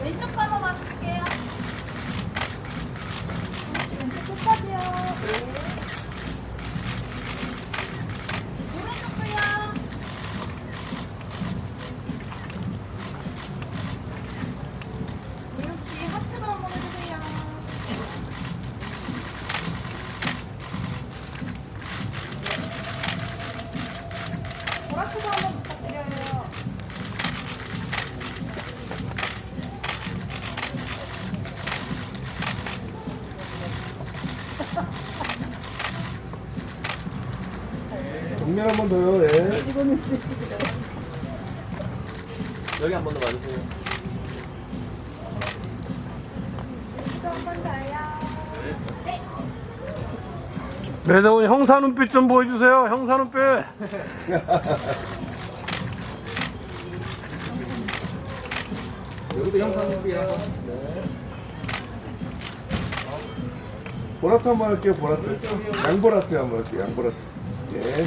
왼쪽 거 한번 봐주실게요. 왼쪽 끝까지요. 오른쪽도요. 우영 씨 하트도 한번 해주세요. 보라트도 한번 부탁드려요. 정면 한 번 더요. 예. 여기 한 번 더 봐주세요. 또 한 번 더요. 네. 매너운 형사 눈빛 좀 보여주세요. 형사 눈빛. 여기도 형상 준비해요. 보라트 한번 할게요. 보라트. 양보라트 한번 할게요. 양보라트. 예.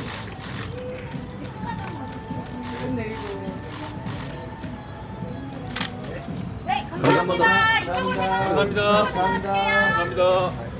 네, 한번 더. 감사합니다. 이쪽으로 감사합니다. 감사합니다. 감사합니다.